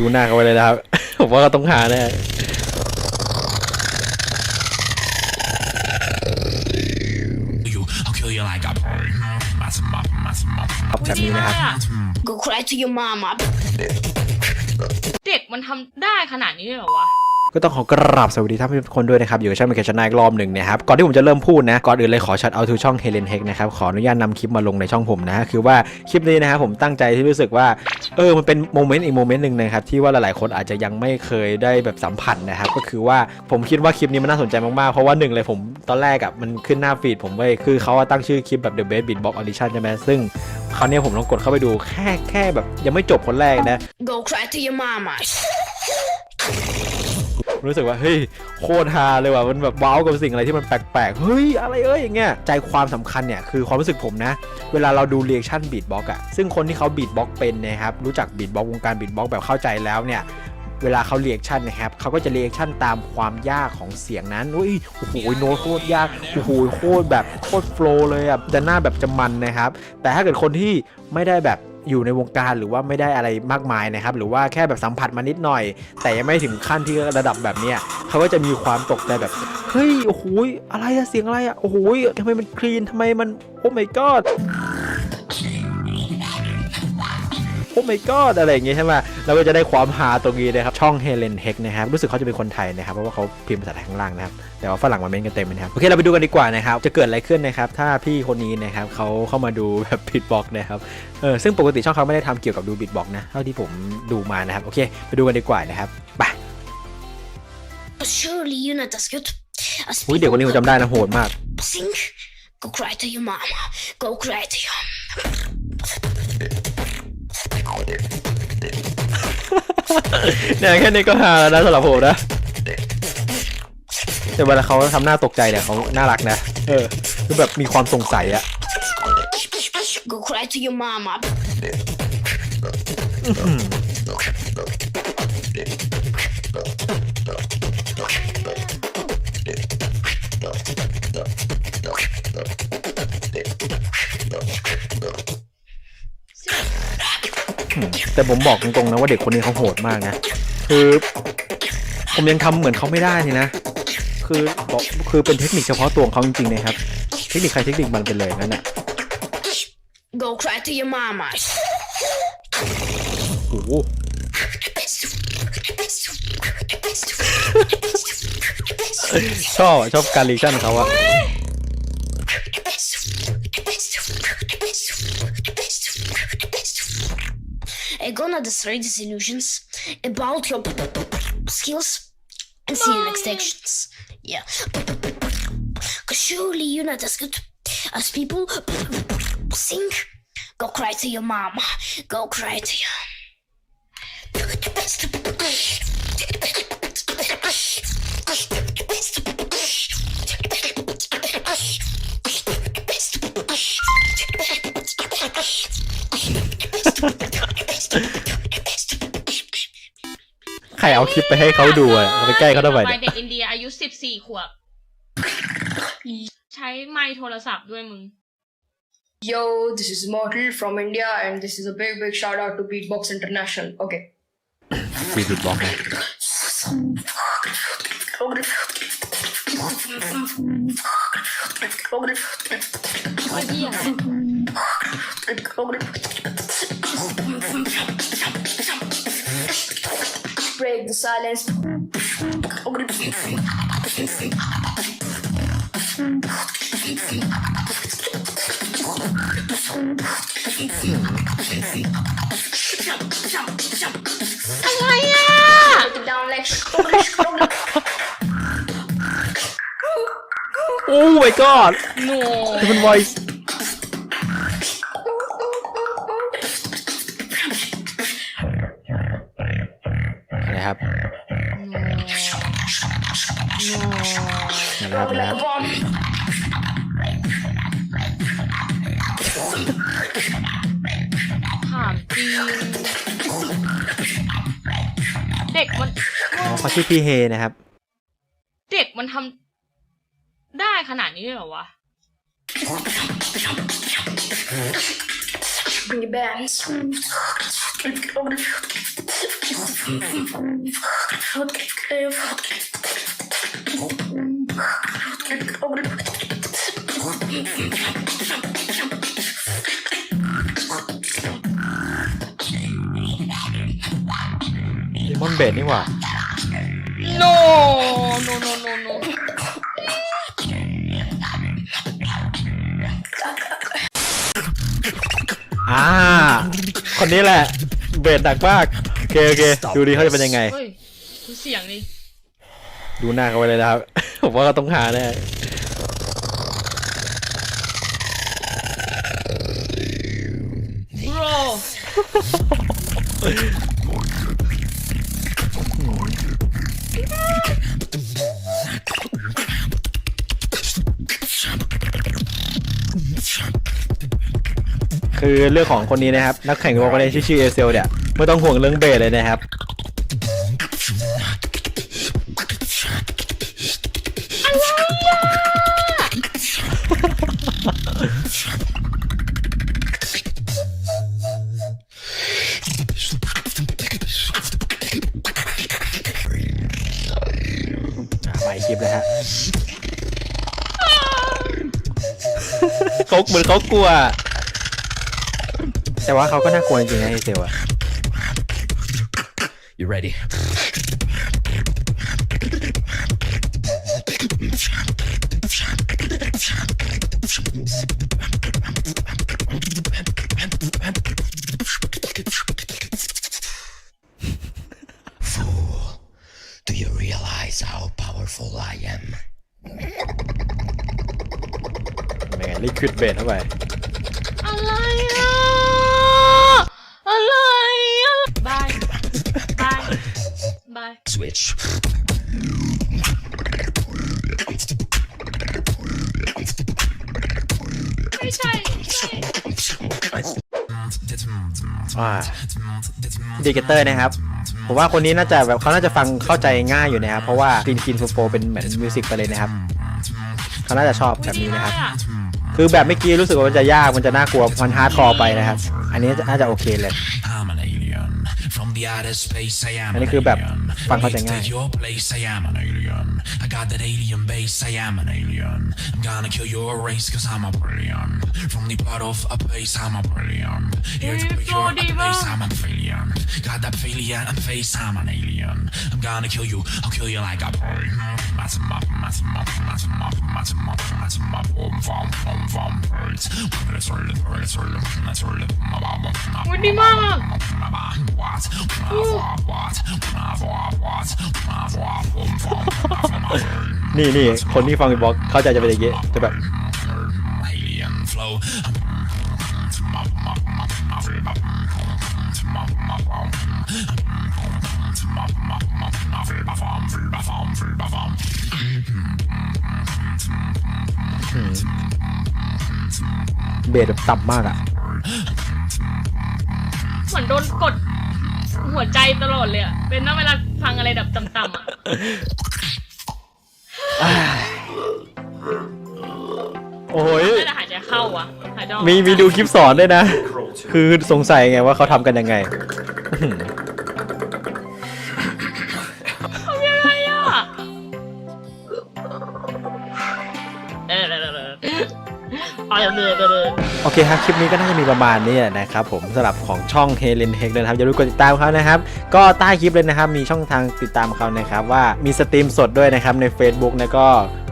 ดูหน้าเขาไปเลยนะครับ ผมว่าเขาต้องหาแน่ you, I'll kill you like a massive mop, massive mop. ครับแบบนี้นะครับ Go cry to your mama. เด็กมันทำได้ขนาดนี้เลยเหรอวะ ก็ต้องขอกราบสวัสดีท่านผู้ชมทุกคนด้วยนะครับ อยู่กับช่างเมคชนายอีกรอบหนึ่งนะครับ ก่อนที่ผมจะเริ่มพูดนะ ก่อนอื่นเลยขอชัดเอาทูช่องเฮเลนเฮกนะครับ ขออนุญาตนำคลิปมาลงในช่องผมนะ คือว่าคลิปนี้นะครับผมตั้งใจที่รู้สึกว่า เออ มันเป็นโมเมนต์อีกโมเมนต์หนึ่งนะครับ ที่ว่าหลายๆคนอาจจะยังไม่เคยได้แบบสัมผัสนะครับ ก็คือว่าผมคิดว่าคลิปนี้มันน่าสนใจมากๆ เพราะว่าหนึ่งเลยผมตอนแรกอะมันขึ้นหน้าฟีดผมเว้ยคือเขาอะตั้งชื่อคลิปแบบ The Best Beatbox Audition ใช่ไหมซึ่งคราวนี้ผมลองกดเข้าไปดูแค่แค่แบบยังไม่จบคนแรกนะ Go cry to your mama. รู้สึกว่าเฮ้ยโคตรฮาเลยว่ะมันแบบว้าวกับสิ่งอะไรที่มันแปลกๆเฮ้ยอะไรเอ้ยอย่างเงี้ยใจความสำคัญเนี่ยคือความรู้สึกผมนะ เวลาเราดูเรียกชั่นบีทบ็อกอะซึ่งคนที่เขาบีทบ็อกเป็นนะครับรู้จักบีทบ็อกวงการบีทบ็อกแบบเข้าใจแล้วเนี่ยเวลาเขาเรียกชั่นนะครับเขาก็จะเรียกชั่นตามความยากของเสียงนั้น อุ้ย โอ้โห โน้ตโคตรยาก โอ้โห โคตรแบบโคตรโฟล์เลยอะจะหน้าแบบจะมันนะครับ แต่ถ้าเกิดคนที่ไม่ได้แบบ อยู่ในวงการหรือว่าไม่ได้อะไรมากมายนะครับหรือว่าแค่แบบสัมผัสมานิดหน่อย แต่ยังไม่ถึงขั้นที่ระดับแบบเนี้ยเขาก็จะมีความตกใจแบบเฮ้ยโอ้โหอะไรอะเสียงอะไรอะโอ้โหทำไมมันคลีนทำไมมันโอ้ my god my god อะไรอย่างงี้ใช่ไหมเราก็จะได้ความฮาตรงนี้นะครับ ช่องเฮเลนเฮกนะครับ รู้สึกเขาจะเป็นคนไทยนะครับ เพราะว่าเขาพิมพ์ภาษาไทยข้างล่างนะครับ แต่ว่าฝรั่งมาเม้นกันเต็มเลยนะครับ โอเค เราไปดูกันดีกว่านะครับ จะเกิดอะไรขึ้นนะครับ ถ้าพี่คนนี้นะครับเขาเข้ามาดูแบบบิดบ็อกนะครับ เออ ซึ่งปกติช่องเขาไม่ได้ทำเกี่ยวกับดูบิดบ็อกนะ เท่าที่ผมดูมานะครับ โอเค ไปดูกันดีกว่านะครับ ไป Surely you're not as good as อุ้ยเดี๋ยวคนนี้ผมจำได้นะโหดมาก Sing. Go cry to your mama. Go cry to your. เนี่ยแค่นี้ก็ฮาแล้วนะสำหรับผมนะแต่เวลาเขาทำหน้าตกใจเนี่ยเขาน่ารักนะ เออคือแบบมีความสงสัยอะ Go cry to your mama. แต่ผมบอกตรงๆนะว่าเด็กคนนี้เขาโหดมากนะ คือผมยังทำเหมือนเขาไม่ได้นี่นะ คือบอกคือเป็นเทคนิคเฉพาะตัวของเขาจริงๆนะครับ เทคนิคใครเทคนิคมันเป็นเลยงั้นน่ะ Go cry to your mama. โอ้โหชอบอะชอบการรีชั่นเขาอะ I'm gonna destroy these illusions about your skills and see you next actions. Yeah. Cause surely you're not as good as people think. Go cry to your mom. Go cry to your. ใครเอาคลิปไปให้เขาดูอะเอาไปใกล้เขาทำไมไปเนี่ย เด็กอินเดียอายุสิบสี่ขวบ ใช้ไมค์โทรศัพท์ด้วยมึง Yo, this is Mortal from India, and this is a big, big shout out to Beatbox International. Okay. ฟีดบ็อก นะ Break the silence. Break it down like โอ้ my god โนนี่มัน voice นะครับนะครับ like นะ a bomb. ถามจริงเด็กมันอ๋อเขาชื่อพี่เฮนะครับ เด็กมันทำได้ขนาดนี้เลยเหรอวะ Bring it bands. Demon b a s นี่หว่า no no no no no อ่า คนนี้แหละ เบสหนักมากโอเคโอเคดูดีเขาจะเป็นยังไง เฮ้ยดูเสียงนี่ดูหน้าเขาไว้เลยนะครับ ผมว่าเขาต้องหาแน่โร คือเรื่องของคนนี้นะครับ นักแข่งวอลเลนชื่อชื่อเอเซลเนี่ยไม่ต้องห่วงเรื่องเบสเลยนะครับ อะไปคลิปเลยฮะ เขาเหมือนเขากลัว แต่ว่าเขาก็น่ากลัวจริงๆนะไอเซลอะ You ready? เป็นไงลิควิดเบสเข้าไป บาย Switch. ไม่ใช่ใช่อ่าดีเกเตอร์นะครับ ผมว่าคนนี้น่าจะแบบเขาน่าจะฟังเข้าใจง่ายอยู่นะครับ เพราะว่ากินกินฟูโฟเป็นเหมือนมิวสิกไปเลยนะครับเขาน่าจะชอบแบบนี้นะครับ คือแบบเมื่อกี้รู้สึกว่ามันจะยากมันจะน่า กลัวมันฮาร์ดคอร์ไปนะครับ อันนี้น่าจะโอเคเลย I'm an alien. From the outer space, I am อัน an นี้คือแบบ alien. ฟังเข้าใจง่าย Take your place, I am an alien. I got that alien base, I am an alien. I'm gonna kill your race, cause I'm a brilliant. From the blood of a place, I'm a brilliant. Here to Hey, pick your Florida. place, I'm a failure. Got that failure and face, I'm an alien. I'm gonna kill you, I'll kill you like a bird. Mass 'em up, mass 'em up, mass 'em up, mass 'em up, mass 'em up. Boom, boom, boom, boom, birds. Let's roll it, let's roll it, let's roll it. วันดีมา ก What? What? What? นี่นี่คนที่ฟังบีบอกเข้าใจจะเป็นอย่างงี้จะแบบ Alien flow. เบสแบบต่ำมากอะเหมือนโดนกด หัวใจตลอดเลยอะเป็นน่าเวลาฟังอะไรแบบต่ำๆอะโอ้ย น่าจะหายใจเข้าอะหายใจออกมีมีดูคลิปสอนด้วยนะ คือสงสัยไงว่าเขาทำกันยังไง เออเออเออโอเคครับ คลิปนี้ก็น่าจะมีประมาณนี้นะครับผมสำหรับของช่องเฮเลนเฮกนะครับอย่าลืมกดติดตามเขานะครับ ก็ใต้คลิปเลยนะครับ มีช่องทางติดตามเขานะครับว่ามีสตรีมสดด้วยนะครับใน Facebook แล้วก็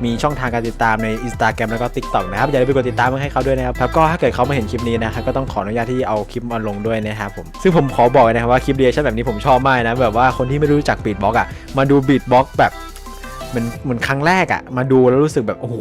มีช่องทางการติดตามใน Instagram แล้วก็ TikTok นะครับอย่าลืมไปกดติดตามให้เขาด้วยนะครับแล้วก็ถ้าเกิดเขามาเห็นคลิปนี้นะครับก็ต้องขออนุญาตที่เอาคลิปมาลงด้วยนะครับผมซึ่งผมขอบอกนะครับว่าคลิปเรียชั่นแบบนี้ผมชอบมากนะแบบว่าคนที่ไม่รู้จักบีทบ็อกอะมาดูบีทบ็อกแบบ เหมือนเหมือนครั้งแรกอะมาดูแล้วรู้สึกแบบโอ้โห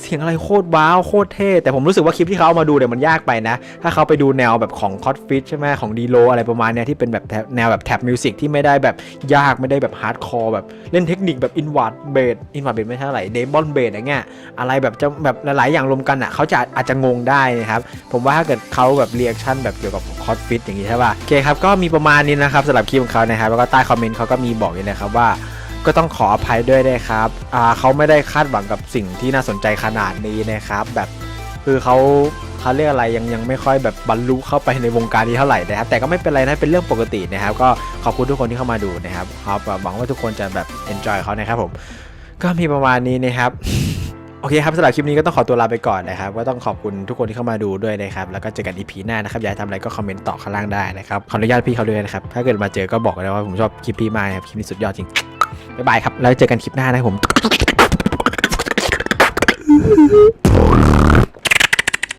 เสียงอะไรโคตรว้าวโคตรเท่แต่ผมรู้สึกว่าคลิปที่เขาเอามาดูเนี่ยมันยากไปนะ ถ้าเขาไปดูแนวแบบของคอ t ฟิตใช่ไหมของดีโลอะไรประมาณเนี้ยที่เป็นแบบแนวแบบแท็บมิวสิกที่ไม่ได้แบบยากไม่ได้แบบฮาร์ดคอร์แบบเล่นเทคนิคแบบอินว r ร์ดเบสอินว r ร์ดเบสไม่เท่าไหร่เดมอนเบสอะไรเงี้ยอะไรแบบจะแบบหลายๆอย่างรวมกันอะเขาจะอาจจะงงได้นะครับผมว่าถ้าเกิดเขาแบบเรียกชั่นแบบเกี่ยวกับคอ t ฟิตอย่างงี้ใช่ป่ะโอเคครับก็มีประมาณนี้นะครับสำหรับคลิปของเขานะครับแล้วก็ใต้คอมเมนต์เขาก็มีบอกอยู่นะครับว่า ก็ต้องขออภัยด้วยนะครับอ่าเขาไม่ได้คาดหวังกับสิ่งที่น่าสนใจขนาดนี้นะครับ แบบคือเขาเขาเรียกอะไรยังยังไม่ค่อยแบบบรรลุเข้าไปในวงการนี้เท่าไหร่นะครับ แต่ก็ไม่เป็นไรนะเป็นเรื่องปกตินะครับ ก็ขอบคุณทุกคนที่เข้ามาดูนะครับครับหวังว่าทุกคนจะแบบ enjoy เขานะครับผม ก็มีประมาณนี้นะครับโอเคครับสำหรับคลิปนี้ก็ต้องขอตัวลาไปก่อนนะครับก็ต้องขอบคุณทุกคนที่เข้ามาดูด้วยนะครับ แล้วก็เจอกันอีพีหน้านะครับอยากทำอะไรก็คอมเมนต์ต่อข้างล่างได้นะครับขออนุญาตพี่เขาด้วยนะครับ ถ้าเกิดมาเจอก็บอกเลยว่าผมชอบคลิปพี่มากครับคลิปนี้สุดยอดจริง บ๊ายบายครับ แล้วเจอกันคลิปหน้านะครับผม